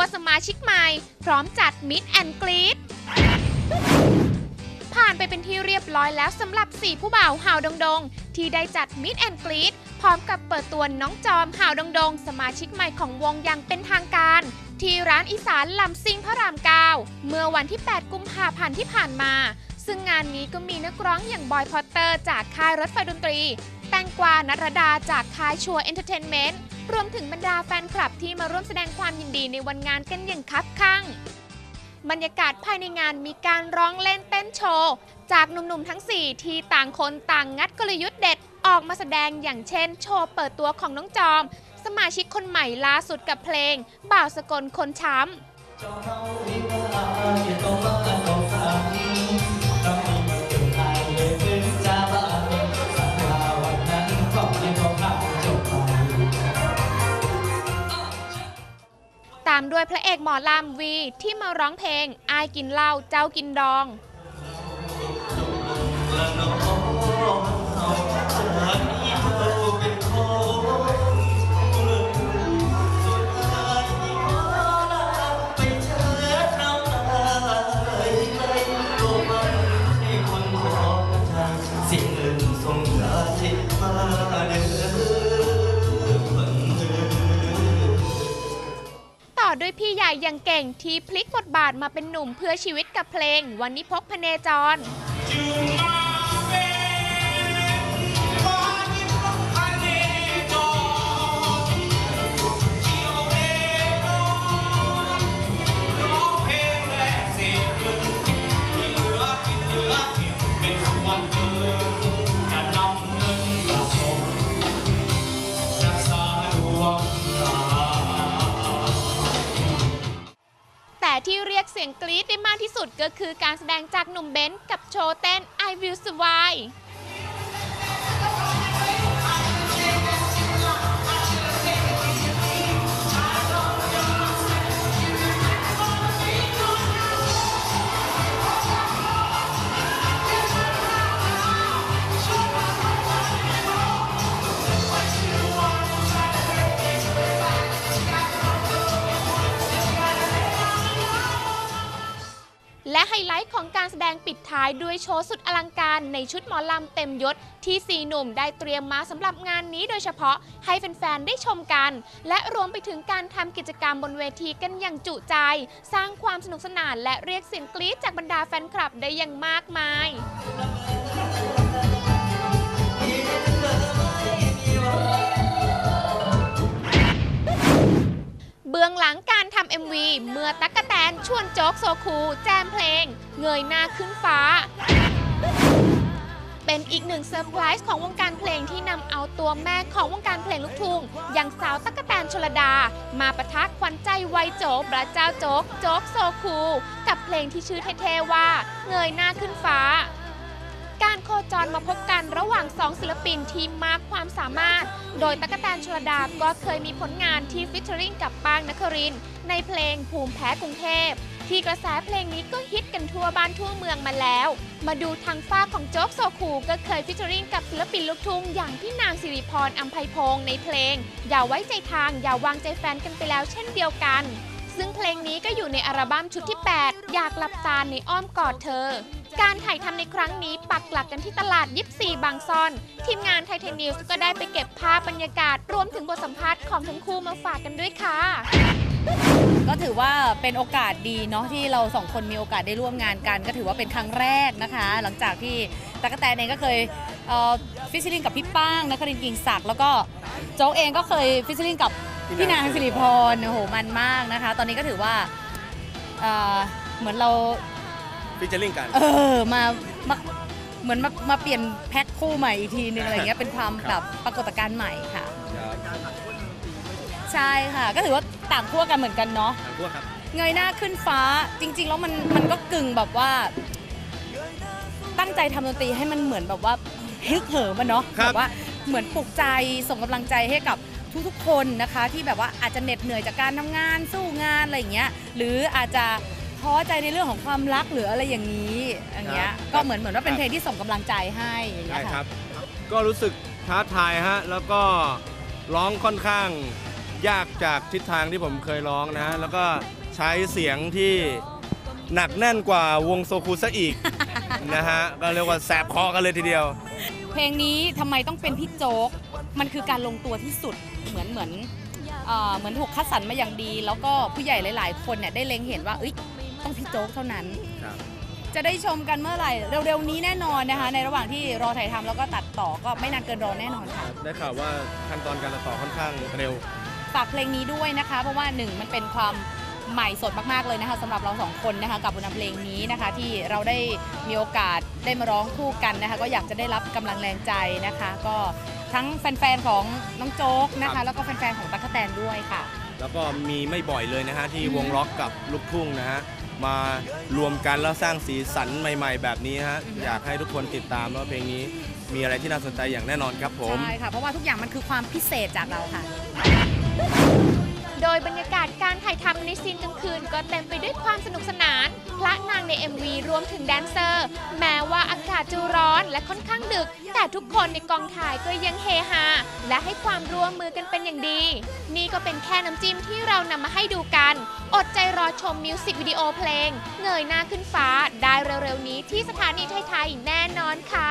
ตัวสมาชิกใหม่ พร้อมจัดมิดแอนกรีดผ่านไปเป็นที่เรียบร้อยแล้วสำหรับ 4 ผู้บ่าวห่าวดงดงที่ได้จัดมิดแอนกรีดพร้อมกับเปิดตัวน้องจอมห่าวดงดงสมาชิกใหม่ของวงอย่างเป็นทางการ ที่ร้านอีสานลำซิงพระรามเก้าเมื่อวันที่ 8 กุมภาพันธ์ที่ผ่านมา ซึ่งงานนี้ก็มีนักร้องอย่างบอยพอตเตอร์จากค่ายรถไฟดนตรี แตงกวานัทรดาจากค่ายชัวเอนเตอร์เทนเมนต์ รวมถึงบรรดาแฟนคลับที่มาร่วมแสดงความยินดีในวันงานกันอย่างคับคั่งบรรยากาศภายในงานมีการร้องเล่นเต้นโชว์ จากหนุ่มๆทั้ง 4 ที่ต่างคนต่างงัดกลยุทธ์เด็ดออกมาแสดงอย่างเช่น โชว์เปิดตัวของน้องจอม สมาชิกคนใหม่ล่าสุดกับเพลง บ่าวสกลคนช้ำามด้วยพระเอกหมอลำวีที่มาร้องเพลงอายกินเหล้าเจ้ากินดองสิ่ง พี่ใหญ่อย่างเก่งที่พลิกบทบาทมาเป็นหนุ่มเพื่อชีวิตกับเพลงวันนี้พกพเนจร เรียกเสียงกรี๊ดได้มากที่สุดก็คือการแสดงจากหนุ่มเบนซ์กับโชว์เต้น I Will Survive และไฮไลท์ของการแสดงปิดท้ายด้วยโชว์สุดอลังการในชุดหมอลำเต็มยศที่สีหนุ่มได้เตรียมมาสำหรับงานนี้โดยเฉพาะให้แฟนๆได้ชมกัน และรวมไปถึงการทำกิจกรรมบนเวทีกันอย่างจุใจ สร้างความสนุกสนานและเรียกเสียงกรี๊ดจากบรรดาแฟนคลับได้อย่างมากมายเบื้องหลังการ ทำ MV เมื่อตั๊กแตนชวนโจ๊กโซคู แจมเพลง เงยหน้าขึ้นฟ้า เป็นอีกหนึ่งเซอร์ไพรส์ของวงการเพลงที่นำเอาตัวแม่ของวงการเพลงลูกทุ่งอย่างสาวตั๊กแตนชลดา มาประทักขวัญใจวัยโจ๊กพระเจ้าโจ๊กโจ๊กโซคู กับเพลงที่ชื่อเท่ๆว่า เงยหน้าขึ้นฟ้าการโคจรมาพบกันระหว่างสองศิลปินที่มากความสามารถ โดยตั๊กแตนชลดาก็เคยมีผลงานที่ฟิชเชอริงกับป้างนครินทร์ ในเพลงภูมิแพ้กรุงเทพ ที่กระแสเพลงนี้ก็ฮิตกันทั่วบ้านทั่วเมืองมาแล้ว มาดูทางฝ้าของโจ๊กโซคูก็เคยฟิชเชอริงกับศิลปินลูกทุ่งอย่างพี่นางสิริพรอัมไพพงษ์ในเพลง อย่าไว้ใจทางอย่าวางใจแฟนกันไปแล้วเช่นเดียวกัน ซึ่งเพลงนี้ก็อยู่ในอัลบั้มชุดที่ 8 อยากหลับตาในอ้อมกอดเธอการถ่ายทำในครั้งนี้ปักหลักกันที่ตลาดยิปซีบางซ่อน ทีมงานไทเทนิวส์ก็ได้ไปเก็บภาพบรรยากาศ รวมถึงบทสัมภาษณ์ของทั้งคู่มาฝากกันด้วยค่ะ ก็ถือว่าเป็นโอกาสดีเนาะที่เราสองคนมีโอกาสได้ร่วมงานกัน ก็ถือว่าเป็นครั้งแรกนะคะ หลังจากที่ตะกกะแตนเองก็เคยฟิชชิลิงกับพี่ป้างนครินทร์กิ่งศักดิ์แล้วก็โจ๊กเองก็เคยฟิชชิลิงกับพี่นางสิริพรโอ้โหมันมากนะคะ ตอนนี้ก็ถือว่าเอ่อเหมือนเราฟิชเชอร์ลิงกัน เออมามาเหมือนมามาเปลี่ยนแพ็คคู่ใหม่อีกทีนึงอะไรเงี้ยเป็นความคแบรับบปรากฏการณ์ใหม่ค่ะครับ ใช่ค่ะ ก็ถือว่าต่างขั้วกันเหมือนกันเนาะทางพวกครับ เงยหน้าขึ้นฟ้าจริง ๆ แล้วมันมันก็กึ่งแบบว่า ตั้งใจทำดนตรีให้มันเหมือนแบบว่าฮึกเหิมอะเนาะครับ แบบว่าเหมือนปลุกใจส่งกำลังใจให้กับทุกๆคนนะคะ ที่แบบว่าอาจจะเหน็ดเหนื่อยจากการทำงานสู้งานอะไรอย่างเงี้ย หรืออาจจะท้อใจในเรื่องของความรักหรืออะไรอย่างนี้อย่างเงี้ยก็เหมือนเหมือนว่าเป็นเพลงที่ส่งกำลังใจให้อย่างเงี้ใช่ยครัค่ะบก็รู้สึกท้าทายฮะ แล้วก็ร้องค่อนข้าง ยากจากทิศทางที่ผมเคยร้องนะฮะแล้วก็ใช้เสียงที่หนักแน่นกว่าวงโซคูซะอีก นะฮะ ก็เรียกว่าแสบคอกันเลยทีเดียว เพลงนี้ทำไมต้องเป็นพี่โจ๊ก มันคือการลงตัวที่สุดเหมือนเหมือนเอ่อเหมือนถูกคัดสรรมาอย่างดี แล้วก็ผู้ใหญ่หลาย ๆ คนเนี่ยได้เล็งเห็นว่าเอ้ยต้องพี่โจ๊กเท่านั้น ครับ จะได้ชมกันเมื่อไหร่เร็วๆนี้แน่นอนนะคะ ในระหว่างที่รอถ่ายทำแล้วก็ตัดต่อก็ไม่นานเกินรอแน่นอนค่ะ ได้ข่าวว่าขั้นตอนการตัดต่อค่อนข้างเร็ว ฝากเพลงนี้ด้วยนะคะ เพราะว่าหนึ่งมันเป็นความใหม่สดมากๆเลยนะคะสำหรับเราสองคนนะคะกับบทนำเพลงนี้นะคะที่เราได้มีโอกาสได้มาร้องคู่กันนะคะก็อยากจะได้รับกำลังแรงใจนะคะ ก็ทั้งแฟนๆของน้องโจ๊กนะครัคะ บ แล้วก็แฟนๆของตั๊กแตนด้วยค่ะ แล้วก็มีไม่บ่อยเลยนะฮะที่วงล็อกกับลูกทุ่งนะฮะมารวมกันแล้วสร้างสีสันใหม่ ๆ แบบนี้ฮะอือฮึ อยากให้ทุกคนติดตามว่าเพลงนี้มีอะไรที่น่าสนใจอย่างแน่นอนครับผม ใช่ค่ะเพราะว่าทุกอย่างมันคือความพิเศษจากเราค่ะ โดยบรรยากาศการถ่ายทำในซีนกลางคืนก็เต็มไปด้วยความสนุกสนาน พระนางใน MV รวมถึงแดนเซอร์ แม้ว่าอากาศจะร้อนและค่อนข้างดึก แต่ทุกคนในกองถ่ายก็ยังเฮฮาและให้ความร่วมมือกันเป็นอย่างดี นี่ก็เป็นแค่น้ำจิ้มที่เรานำมาให้ดูกัน อดใจรอชมมิวสิกวิดีโอเพลง เงยหน้าขึ้นฟ้าได้เร็วๆนี้ที่สถานีไทยๆแน่นอนค่ะ